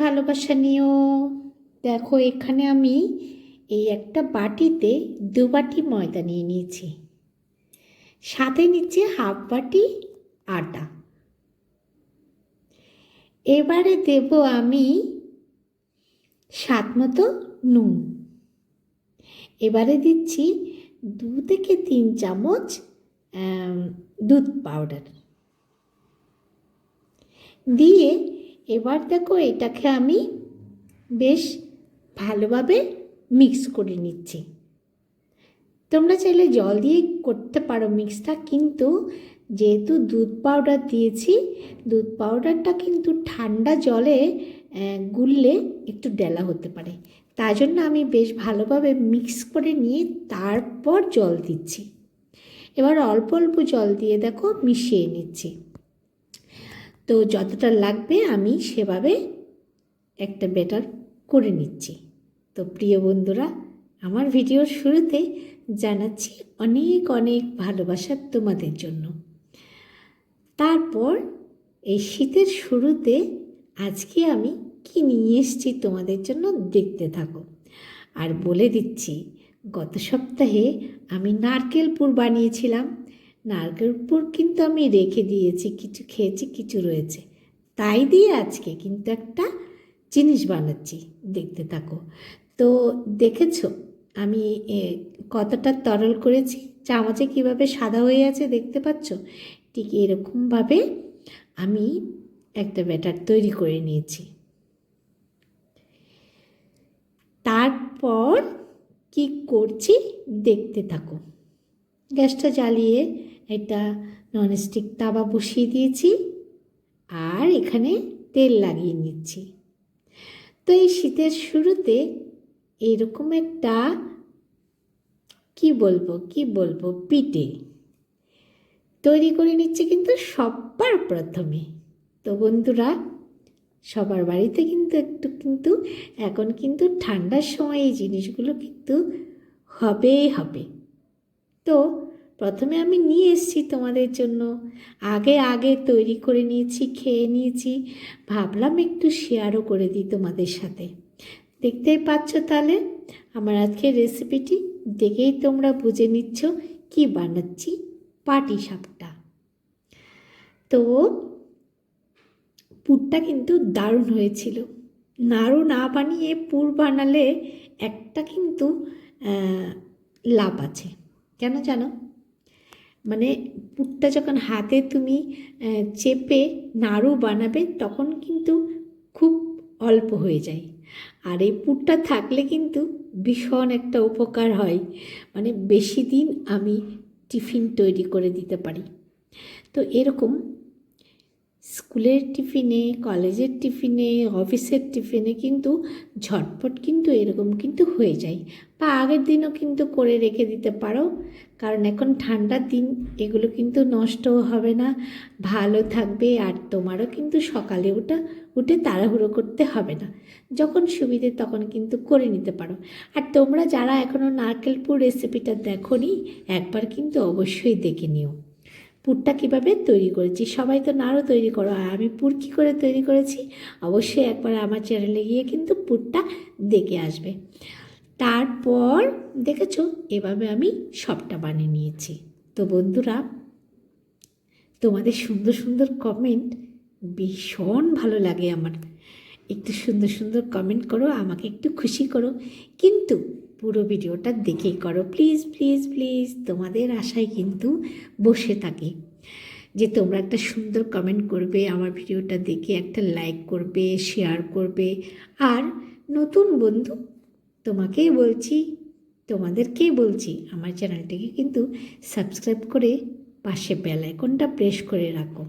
ভালোবাসা নিও। দেখো, এখানে আমি এই একটা বাটিতে দু বাটি ময়দা নিয়ে নিয়েছি। সাথে নিচ্ছে হাফ বাটি আটা। এবারে দেব আমি স্বাদ মতো নুন। এবারে দিচ্ছি দু থেকে তিন চামচ দুধ পাউডার। দিয়ে এবার দেখো এটাকে আমি বেশ ভালোভাবে মিক্স করে নিচ্ছি। তোমরা চাইলে জল দিয়ে করতে পারো মিক্সটা কিন্তু যেহেতু দুধ পাউডার দিয়েছি, দুধ পাউডারটা কিন্তু ঠান্ডা জলে গুললে একটু ডেলা হতে পারে। তাই জন্য আমি বেশ ভালোভাবে মিক্স করে নিয়ে তারপর জল দিচ্ছি। এবার অল্প অল্প জল দিয়ে দেখো মিশিয়ে নিচ্ছি। তো যতটা লাগবে আমি সেভাবে একটা বেটার করে নিচ্ছি। তো প্রিয় বন্ধুরা, আমার ভিডিওর শুরুতে জানাচ্ছি অনেক অনেক ভালোবাসা তোমাদের জন্য। তারপর এই শীতের শুরুতে আজকে আমি কি নিয়ে এসেছি তোমাদের জন্য দেখতে থাকো। আর বলে দিচ্ছি, গত সপ্তাহে আমি নারকেল পুর বানিয়েছিলাম। নারকেল পুর কিন্তু আমি রেখে দিয়েছি, কিছু খেয়েছি, কিছু রয়েছে। তাই দিয়ে আজকে কিন্তু একটা জিনিস বানাচ্ছি, দেখতে থাকো। তো দেখেছ, আমি কতটা তরল করেছি, চামচে কীভাবে সাদা হয়ে আছে দেখতে পাচ্ছ? ঠিক এরকমভাবে আমি একটা ব্যাটার তৈরি করে নিয়েছি। তারপর কি করছি দেখতে থাকো। গ্যাসটা জ্বালিয়ে একটা ননস্টিক তাওয়া বসিয়ে দিয়েছি আর এখানে তেল লাগিয়ে নিচ্ছি। তো এই শীতের শুরুতে এরকম একটা কি বলব কি বলব, পিঠে তৈরি করে নিচ্ছে কিন্তু সবার প্রথমে। তো বন্ধুরা, সবার বাড়িতে কিন্তু একটু কিন্তু, এখন কিন্তু ঠান্ডার সময় এই জিনিসগুলো কিন্তু হবেই হবে। তো প্রথমে আমি নিয়ে এসেছি তোমাদের জন্য। আগে আগে তৈরি করে নিয়েছি, খেয়ে নিয়েছি। ভাবলাম একটু শেয়ারও করে দিই তোমাদের সাথে। দেখতেই পাচ্ছ তাহলে? আমার আজকের রেসিপিটি দেখেই তোমরা বুঝে নিচ্ছ কি বানাচ্ছি পাটি সাপটা। তো, পুরটা কিন্তু দারুণ হয়েছিল। নাড়ু না বানিয়ে পুর বানালে একটা কিন্তু লাভ আছে। কেন জানো? মানে পুটটা যখন হাতে তুমি চেপে নাড়ু বানাবে, তখন কিন্তু খুব অল্প হয়ে যায়। আর এই পুটটা থাকলে কিন্তু ভীষণ একটা উপকার হয়। মানে বেশি দিন আমি টিফিন তৈরি করে দিতে পারি। তো এরকম স্কুলের টিফিনে, কলেজের টিফিনে, অফিসের টিফিনে কিন্তু ঝটপট কিন্তু এরকম কিন্তু হয়ে যায়। বা আগের দিনও কিন্তু করে রেখে দিতে পারো। কারণ এখন ঠান্ডার দিন, এগুলো কিন্তু নষ্টও হবে না, ভালো থাকবে আর তোমারও কিন্তু সকালে ওটা, উঠে তাড়াহুড়ো করতে হবে না। যখন সুবিধে তখন কিন্তু করে নিতে পারো। আর তোমরা যারা এখনও নারকেলপুর রেসিপিটা দেখোনি, একবার কিন্তু অবশ্যই দেখে নিও। পুরটা কীভাবে তৈরি করেছি? সবাই তো নাড়ু তৈরি করো, আর আমি পুর কী করে তৈরি করেছি? অবশ্যই একবার আমার চ্যানেলে গিয়ে কিন্তু পুরটা দেখে আসবে। তারপর দেখেছ? এভাবে আমি সবটা বানিয়ে নিয়েছি। তো বন্ধুরা, তোমাদের সুন্দর সুন্দর কমেন্ট ভীষণ ভালো লাগে আমার। একটু সুন্দর সুন্দর কমেন্ট করো, আমাকে একটু খুশি করো। কিন্তু পুরো ভিডিওটা দেখেই করো। প্লিজ প্লিজ প্লিজ তোমাদের আশায় কিন্তু বসে থাকি যে তোমরা একটা সুন্দর কমেন্ট করবে, আমার ভিডিওটা দেখে একটা লাইক করবে শেয়ার করবে। আর নতুন বন্ধু তোমাকেই বলছি, তোমাদেরকেই বলছি, আমার চ্যানেলটিকে কিন্তু সাবস্ক্রাইব করে পাশে বেল আইকনটা প্রেস করে রাখো।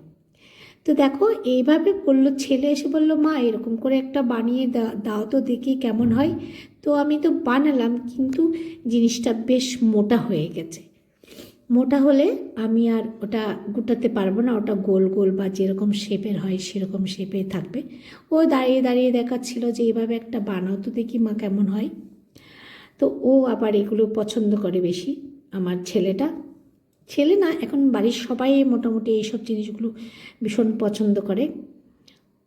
তো দেখো, এইভাবে বলল ছেলে এসে বলল, মা, এরকম করে একটা বানিয়ে দাও তো দেখি কেমন হয়। তো আমি তো বানালাম, কিন্তু জিনিসটা বেশ মোটা হয়ে গেছে। মোটা হলে আমি আর ওটা গুটাতে পারব না, ওটা গোল গোল বা যেরকম শেপের হয় সেরকম শেপে থাকবে। ও দাঁড়িয়ে দাঁড়িয়ে দেখাচ্ছিল যে, এইভাবে একটা বানাও তো দেখি, মা, কেমন হয়? তো ও আবার এগুলো পছন্দ করে বেশি, আমার ছেলেটা। ছেলে না, এখন বাড়ির সবাই মোটামুটি এইসব জিনিসগুলো ভীষণ পছন্দ করে।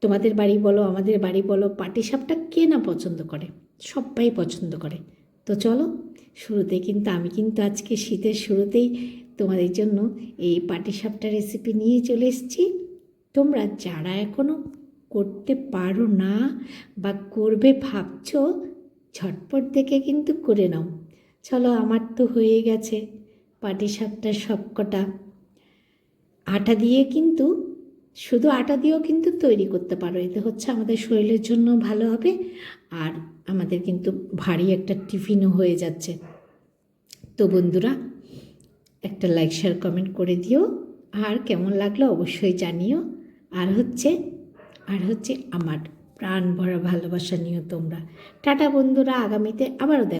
তোমাদের বাড়ি বলো, আমাদের বাড়ি বলো, পাটিসাপটা কে না পছন্দ করে? সবাই পছন্দ করে। তো চলো শুরুতে কিন্তু, আমি কিন্তু আজকে শীতের শুরুতেই তোমাদের জন্য এই পাটিসাপটা রেসিপি নিয়ে চলে এসেছি। তোমরা যারা এখনও করতে পারো না বা করবে ভাবছ, ঝটপট দেখে কিন্তু করে নাও। চলো, আমার তো হয়ে গেছে। পাটিসাপটা সবকটা। আটা দিয়ে কিন্তু, শুধু আটা দিয়েও কিন্তু তৈরি করতে পারো। এতে হচ্ছে আমাদের শরীরের জন্য ভালো হবে আর আমাদের কিন্তু ভারী একটা টিফিনও হয়ে যাচ্ছে। তো বন্ধুরা, একটা লাইক শেয়ার কমেন্ট করে দিও। আর কেমন লাগল অবশ্যই জানিও। আর হচ্ছে আর হচ্ছে আমার প্রাণ ভরা ভালোবাসা নিও তোমরা। টাটা বন্ধুরা, আগামীতে আবারও দেখ